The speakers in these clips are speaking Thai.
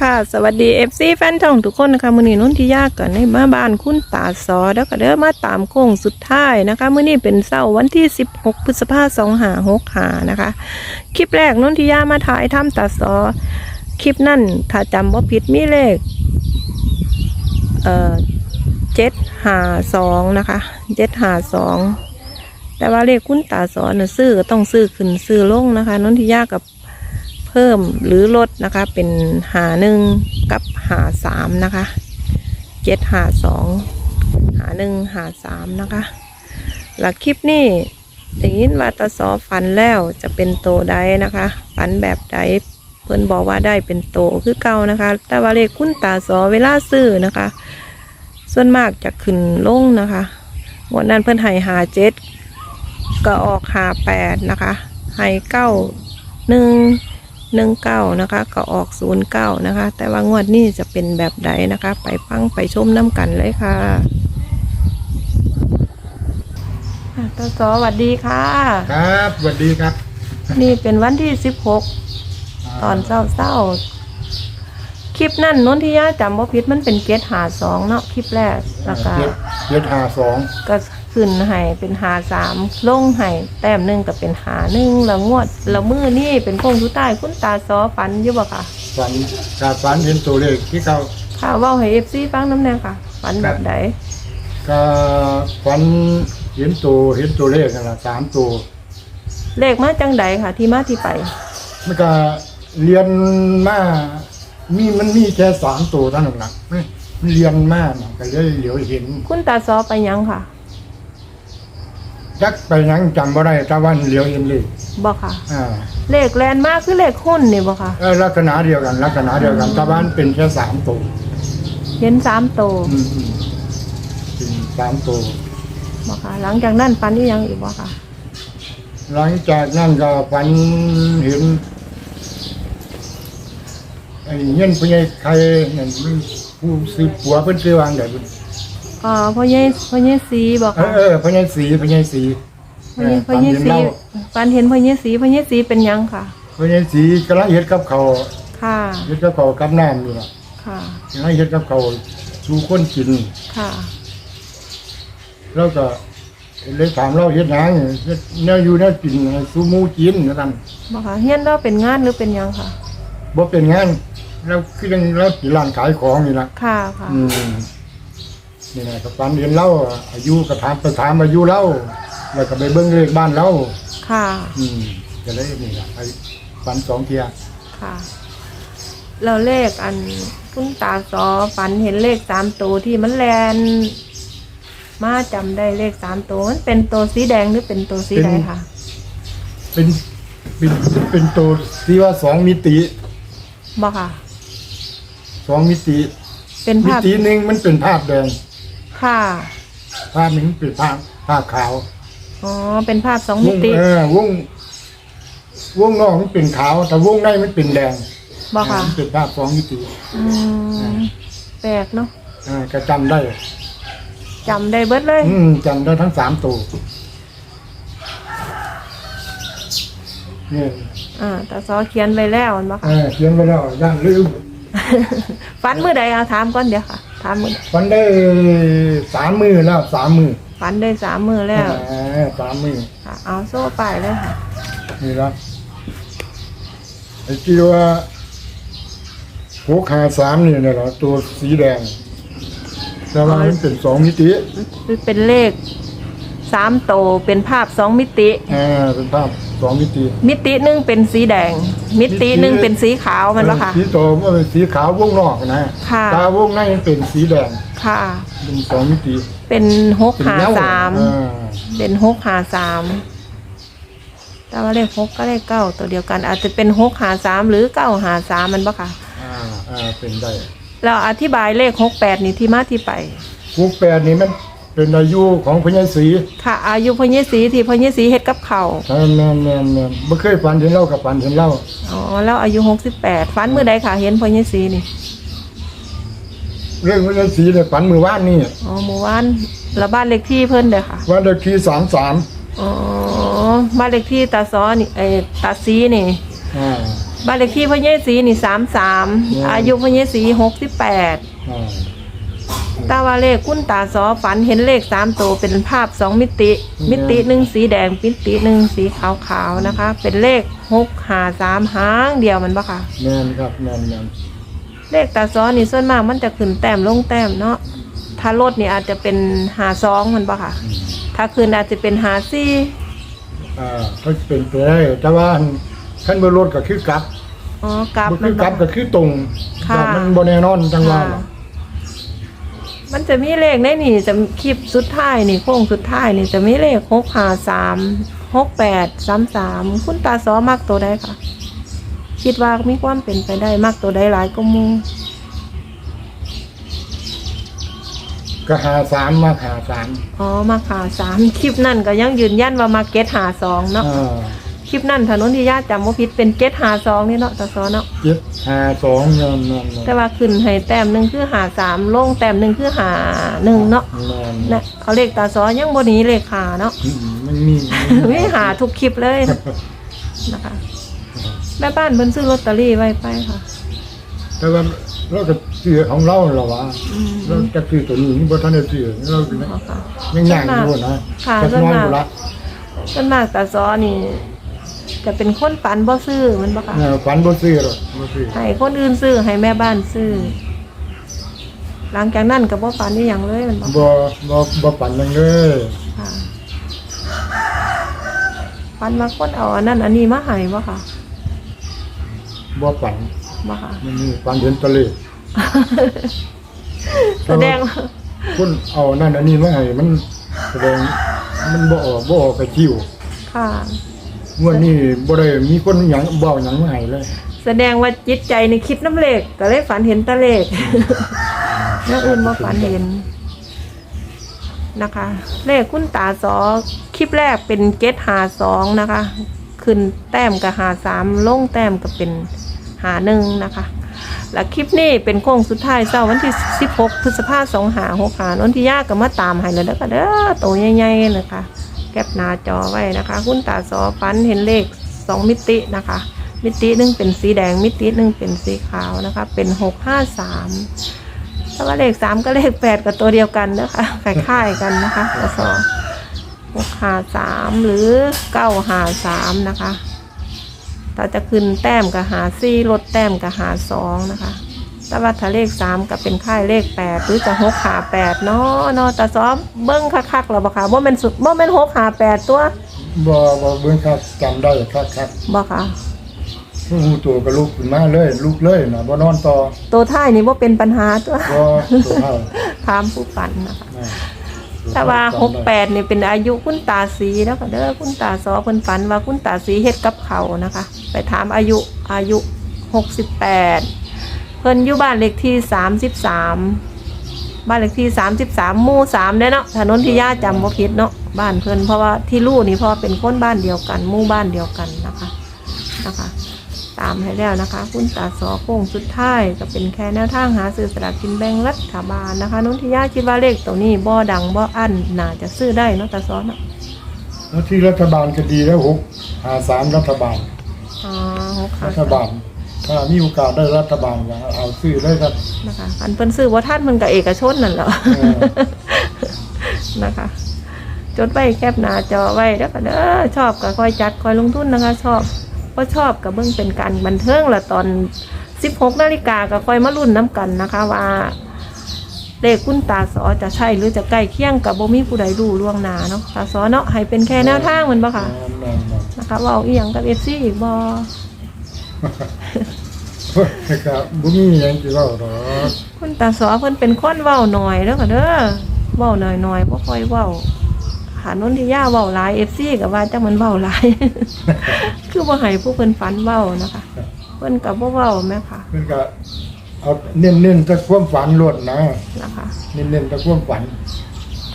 ค่ะ สวัสดี FC แฟนช่องทุกคนนะคะมือนี้นุ่นที่ยากก่อนในมาบ้านคุณตาซอแล้วก็เด้อมาตามโค้งสุดท้ายนะคะมือนี้เป็นเสาร์วันที่ 16 พฤษภาคม2565นะคะ คลิปแรกนุ่นที่ยามาถ่ายถ้ำตาซอคลิปนั่นถ้าจำว่าผิดมีเลข เอ่อเจ็ดหาสองนะคะเจ็ดหาสองแต่ว่าเลขคุณตาสอนน่ะซื้อก็ต้องซื้อขึ้นซื้อลงนะคะนนทิยากับ เพิ่มหรือลดนะคะเป็นหาหนึ่งกับหาสามนะคะเจ็ดหาสองหาหนึ่งหาสามนะคะหลักคลิปนี้ได้ยินว่าตาสอฝันแล้วจะเป็นโตใดนะคะฝันแบบใดเพิ่นบอกว่าได้เป็นโตคือเก่านะคะ แต่ว่าเลขคุณตาสอเวลาซื้อนะคะ ส่วนมากจะขึ้นลงนะคะวดนั้นเพิ่นให้หาเจ็ดก็ออกหาแปดนะคะให้เก้าหนึ่ง หนึ่งเก้านะคะ ก็ออกศูนย์เก้านะคะ แต่ว่างวดนี้จะเป็นแบบใดนะคะ ไปฟังไปชมน้ำกันเลยค่ะอะตาสอสวัสดีค่ะ ครับสวัสดีครับนี่เป็นวันที่สิบหก ตอนเศร้าเศร้าๆคลิปนั่นนนทิยาจำว่าพิษมันเป็นเกตหาสองเนาะคลิปแรกแล้วก็เจ็ดเจ็ดหาสองก็ ขึ้นให้เป็นหาสามลงให้แต้มหนึ่งก็เป็นหาหนึ่งแล้วงวดแล้วมือนี่เป็นโค้งทุใต้คุณตาซอฝันอยู่บ่ค่ะฝันกาฝันเห็นตัวเลขที่เขาค่ะเว่าให้เอฟซีฟังน้ำแน่ค่ะฝันแบบใดก็ฝันเห็นตัวเห็นตัวเลขนั่นแหละสามตัวเลขมาจังใดค่ะ ที่มาที่ไป มันก็เรียนมามีมันมีแค่สามตัวเท่านั้นหนักไม่มันเรียนมาน่ะก็เลยเหลียวเห็น คุณตาซอไปยังค่ะ ยักไปหยังจำบ่ได้แต่วันเหลียวเห็นเลยบ่ค่ะ อ่าเลขแลนมากคือเลขหุ้นนี่บ่ค่ะ เออลักษณะเดียวกัน ลักษณะเดียวกันแต่วันเป็นแค่สามตัวเห็นสามโตวอืมอืมเป็นสามตัว บ่ค่ะ หลังจากนั้นฝันอีหยังอีกบ่ค่ะ หลังจากนั้นก็ฝันเห็นไอ้เงี้ยนผู้ใหญ่ใครนั่นมันผู้ซื้อปัวเพิ่นซื้อวางได้เพิ่น อ๋อพ่อใหญ่พ่อใหญ่สีบ่เอค่ะอเออผู้ใหญ่สีผู้ใหญ่สีพ่อใหญ่เออพ่อใหญ่ฝันเห็นสีเล่าฝันเห็นพ่อใหญ่สีพ่อใหญ่สีเป็นหยังค่ะผู้ใหญ่สีกำลังเฮ็ดกับเขาวค่ะ เฮ็ดกับเขาวกับน้ำอยู่ล่ะค่ะกำลังเฮ็ดกับเขาวสู่คนกิน ค่ะ แล้วก็เลยถามเราเฮ็ดหยังเฮ็ดแนวอยู่แนวกินให้สู่หมู่กินว่าซั่นบ่ค่ะเฮียนเราเป็นงานหรือเป็นหยังค่ะ บ่เป็นงานเราคือจังเราสิร้านขายของนี่ล่ะค่ะค่ะ อืม นี่นะกับปันเรียนเล่าอายุก็ถามไปถามอายุเล่าแล้วก็ไปเบิ้งเลขบ้านเล่าค่ะ อืมก็เลยนี่ละไอ้ปันสองเทียค่ะเราเลขอันคุณตาซอฝันเห็นเลขสามตัวที่มันแลนมาจำได้เลขสามตัวมันเป็นตัวสีแดงหรือเป็นตัวสีใดค่ะเป็นเป็นเป็นตัวที่ว่าสองมิติบ่ค่ะสองมิติ เป็นมิภาพติหนึ่งมันเป็นภาพแดง ค่ะภาพหนึ่งเป็นภาพภาพขาวอ๋อ เป็นภาพสองวมิงติ เออวงวงนอกมันเป็นขาวแต่วงในมันเป็นแดงบ่ค่ะ มันเป็นภาพสองมิติอืมแปลกเนาะเออก็จำได้ จำได้เบิดเลย อืมจำได้ทั้งสามตัวเนี่ยอ่าตาซอเขียนไว้แล้วมันบ่เอค่ะอเขียนไปแล้วย่านลืมฝันเมื่อใดเอาถามก่อนเดี๋ยวค่ะ ถามมือวันได้ สามมือแล้วสามมือฝันได้สามมือแล้วเออสามมือค่ะเอาโซ่ไปเลยค่ะนี่ละไอ้ที่ว่าหัวขาสามนี่เนี่ยเหรอตัวสีแดงแต่ว่ามันเป็นสองมิติเป็นเลข สามโตวเป็นภาพสองมิติอ่าเป็นภาพสองมิติ มิติหนึ่งเป็นสีแดง มิติหนึ่งเป็นสีขาวมันปะค่ะ สีโตมันเป็นสีขาววงนอกนะค่ะ ตาวงในมันเป็นสีแดงค่ะ เป็นสองมิติเป็นหกเป็นหาเงสามอ่าเป็นหกหาสามแต่ว่าเลขหกก็เลขเก้าตัวเดียวกัน อาจจะเป็นหกหาสามหรือเก้าหาสามมันปะค่ะ อ่าอ่าเป็นได้เราอธิบายเลขหกแปดนี่ที่มาที่ไปพวกแปดนี่มัน เป็นอายุของพญายศรีค่ะ อายุพญศรีที่พญศรีเฮ็ดกับเขาวแม่นแม่นแม่นแม่นบ่เคยฝันเห็นเล่ากับฝันเห็นเล่าอ๋อแล้วอายุหกสิบแปดฟันมือใดค่ะเห็นพญศรีนี่เรื่องพญายศรีเนี่ยฝันมือว่านนี่อ๋อหมู่บ้านแล้วบ้านเลขที่เพิ่นเด้อค่ะวันเด็กที่สามสามอ๋อบ้านเลขที่ตาซ้อนี่ไอ้ตาซีนี่ อ่า บ้านเลขที่พ่อเยสีนี่สามสามอายุพ่อเยสีหกสิบแปด อ่า ตาว่าเลขคุณตาสอฝันเห็นเลขสามตัวเป็นภาพสองมิติ มิติหนึ่งสีแดงมิติหนึ่งสีขาวๆนะคะ เป็นเลขหกหาสามหางเดียวมันปะค่ะแม่นครับแม่นแม่นเลขตาซ้อนี่ส่วนมากมันจะขึ้นแต้มลงแต้มเนาะถ้าลดนี่อาจจะเป็นหาสองมันปะค่ะถ้าขึ้นอาจจะเป็นหาสี่อ่าเขาเป็นไปได้แต่ว่าขั้นบนรถก็คือกลับอ๋อกลับบ่มัคืนอกลับบ่ก็คือตรงค่ะ แต่มันบ่แน่นอนจังว่าค่ะ มันจะมีเลขในนี่จะคลิปสุดท้ายนี่โค้งสุดท้ายนี่จะมีเลขหกหาสามหกแปดสามสามคุณตาซ้อมากตัวใดค่ะ คิดว่ามีความเป็นไปได้มากตัวใดหลายก็มูก็หาสามมาหาสามอ๋อมาขาสามคลิปนั่นก็ยังยืนยันว่ามาเก็ตหาสองเนาะ อ่า คลิปนั่นถนนที่ญาติจำว่าผิดเป็นเจ็ดหาสองนี่เนาะตาซอเนาะเจ็ดหาสองเงินนั่นแต่ว่าขึ้นให้แต้มหนึ่งคือหาสามลงแต้มหนึ่งคือหาหนึ่งเนาะนั่นนะเขาเลขตาซอยังบนนี้เลขขาเนาะ อืมมันมีไม่หาทุกคลิปเลยนะนะคะ แม่บ้านเพิ่นซื้อลอตเตอรี่ไว้ไปค่ะแต่ว่าเราก็ซื้อของเราเหรอวะอืมเราจะซื้อตัวนี้นี่บ่ทันได้ซื้อเราอ๋อค่ะยังย่างอยู่นะค่ะจักน้อยส่วนมากบ่ละส่วนมากตาซอนี่ จะเป็นคนปันบ่ซื้อมันบ่ค่ะเออฝันบ่ซื้อหรอกบ่ซื้อให้คนอื่นซื้อให้แม่บ้านซื้อ หลังจากนั้นก็บ่ปันนี่อย่างเลยมันบ่บ่บ่บ่ฝันหยังเลยค่ะปันมาคนเอาอันนั้นอันนี้มาให้บ่ค่ะบ่ฝันบ่ค่ะมันมีฝันเห็นทะเลแสดงว่าคนเอานั่นอันนี้มาให้มันแสดงมันบ่ออกบ่ออกไปคิวค่ะ งวดนี้บ่ได้มีคนหยังบ่เอาหยังมาให้เลยแสดงว่าจิตใจนี่คิดน้ำเลขก็เลยฝันเห็นแตะเลขแล้วอื่นบ่ฝันเห็นนะคะ เลขคุณตาสอคลิปแรกเป็นเกตหาสองนะคะ ขึ้นแต้มกับหาสามลงแต้มก็เป็นหาหนึ่งนะคะ และคลิปนี้เป็นโค้งสุดท้ายเช้าวันที่ 16 พฤษภาสองหาหกหานนทิยาก็มาตามให้เลยแล้วก็เด้อโตวใหญ่ๆนะคะ แคปหน้าจอไว้นะคะ คุณตาสอฟันเห็นเลขสองมิตินะคะ มิติหนึ่งเป็นสีแดง มิติหนึ่งเป็นสีขาวนะคะ เป็นหกห้าสามถ้าว่าเลขสามก็เลขแปดกับตัวเดียวกันนะคะคล้ายๆกันนะคะตาสอหกหาสามหรือเก้าหาสามนะคะถ้าจะขึ้นแต้มกับหาซี่ลดแต้มกับหาสองนะคะ แต่ว่าถ้าเลขสามก็เป็นค่ายเลขแปดหรือจะหกหาแปดเนาะเนาะแต่ซ้อมเบิ้งคักๆหรอบ่ค่ะว่าเป็นสุดว่าเป็นหกหาแปดตัวบ่บ่เบิ่งครับจำได้ครับครับบ่ค่ะผู้หูตัวก็ลุกขึ้นมาเลยลุกเลยนะบ่นอนต่อตัวท้ายนี่ว่าเป็นปัญหาตัวบ่ตัวเฮาถามผู้ฝันนะคะนะแต่ว่าหกแปดนี่เป็นอายุคุณตาสีแล้วก็เด้อคุณตาซอเพิ่นฝันว่าคุณตาสีเฮ็ดกับเขาวนะคะ ไปถามอายุอายุหกสิบแปด เพิ่นอยู่บ้านเลขที่สามสิบสามบ้านเลขที่สามสิบสามหมู่สามเด้อเนาะถนนที่ย่าจำบ่ผิดเนาะบ้านเพิ่นเพราะว่าที่ลู่นี่เพราะว่าเป็นคนบ้านเดียวกันหมู่บ้านเดียวกันนะคะนะคะ ตามให้แล้วนะคะ คุณตาสอโค้งสุดท้ายก็เป็นแค่แนวทางหาซื้อสลากกินแบ่งรัฐบาลนะคะนุ่นทิยาคิดว่าเลขตัวนี้บ่ดังบ่อั้นน่าจะซื้อได้เนาะตาสอเนาะแล้วที่รัฐบาลก็ดีแล้วหกหาสามรัฐบาลอ๋อหกขารัฐบาล ถ้ามีโอกาสได้รัฐบาลก็เอาซื้อเลยครับ นะคะอันเพิ่นซื้อบ่ท่านมันกับเอกชนนั่นแหละเออ นะคะ จดไว้แคบหน้าจอไว้แล้วก็เด้อชอบก็ค่อยจัดค่อยลงทุนนะคะ ชอบก็ชอบกับเบิ่งเป็นการบันเทิงละตอน 16นาฬิกาก็ค่อยมาลุ้นน้ำกันนะคะ ว่าเลขคุณตาสอจะใช่หรือจะใกล้เคียงกับบ่มีผู้ใดรู้ล่วงหน้าเนาะตาสอเนาะให้เป็นแค่แนวทางแมันบ่ค่ะ แม่นๆ นะคะเว้าอีหยังกับ FC อีกบ่เฮ้ย ครับบ่มีหยังสิเว้าดอกคุณตาสอเพิ่นเป็นคนเว้าหน่อยแล้วก็เด้อเว้าหน่อยๆบ่ค่อยเว้าหานนทิยาเว้าหลาย FC ก็ว่าจังมันเว้าหลาย คือบ่ให้ผู้เพิ่นฝันเว้านะคะ เพิ่นก็บ่เว้าแม่ค่ะเพิ่นก็เอาเน้นๆแต่ความฝันโลดนะนะคะ เน้นๆแต่ความฝัน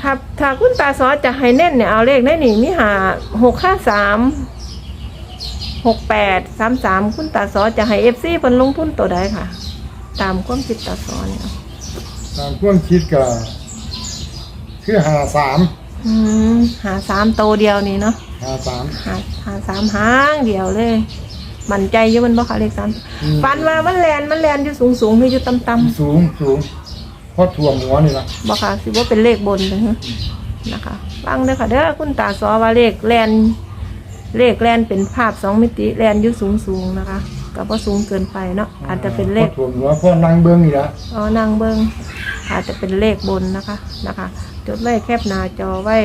ถ้าถ้าคุณตาสอจะให้เน้นเนี่ยเอาเลขได้นี่มีหาหก ห้าสามหกแปดสามสามคุณตาสอจะให้เอฟซีเพิ่นลงทุนตัวใดค่ะ ตามความคิดตาสอเนี่ยตามความคิดก็คือหาสามอืมหาสามโตวเดียวนี่เนาะหาสาม หาหาสามหางเดียวเลย มั่นใจอยู่มันบ่ค่ะเลขสามอืม ฟันว่ามันแลนมันแลนอยู่สูงสูงๆหรืออยู่ต่ำต่ำ สูงสูงเพราะถ่วงหัวนี่ละๆบ่ค่ะสิว่าเป็นเลขบนนะฮะนะคะฟังเด้อค่ะเด้อคุณตาสอว่าเลขแลน เลขแลนเป็นภาพสองมิติแลนอยู่สูงสูงๆนะคะก็บ่สูงเกินไปเนาะอาจจะเป็นเลขพราะถ่วงหัวเพราะนั่งเบิ้งนี่ละอ๋อนางเบิงอาจจะเป็นเลขบนนะคะนะคะ จดไว้แคบหน้าจอไว้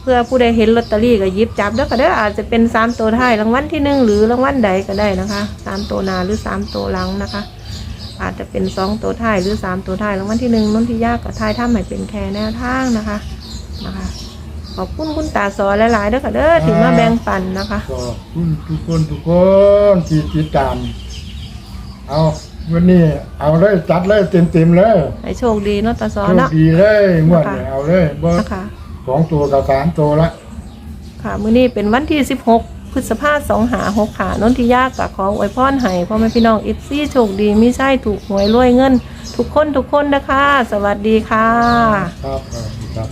เพื่อผู้ใดเห็นลอตเตอรี่ก็หยิบจับเด้อก็เด้ออาจจะเป็นสามตัวท้ายรางวัลที่หนึ่งหรือรางวัลใดก็ได้นะคะสามตัวหนาหรือสามตัวหลังนะคะ อาจจะเป็นสองตัวท้ายหรือสามตัวท้ายรางวัลที่หนึ่งนนที่ยากกับท้ายถ้าไม่เป็นแค่แนวทางนะคะนะคะ ขอบคุณคุณตาสอหลายๆเด้อค่ะเด้อที่มาแบ่งปันนะคะ ก็คุณทุกคนทุกคนที่ติดตาม เอาวันนี้เอาเลยจัดเลยเต็มเต็มๆเลยให้โชคดีเนาะตาสอโชคเนาะ ดีเลยงวดนะคะนี้เอาเลยบ่นะคะ สองตัวกับสามตัวละ ค่ะ มื้อนี้เป็นวันที่ 16 พฤษภาคม2หา6ขานนทิยากกับขออวยพรให้พ่อแม่พี่น้องเอฟซีโชคดีมีใช่ถูกหวยรวยเงิน ทุกคนทุกคนนะคะ สวัสดีค่ะ ครับครับ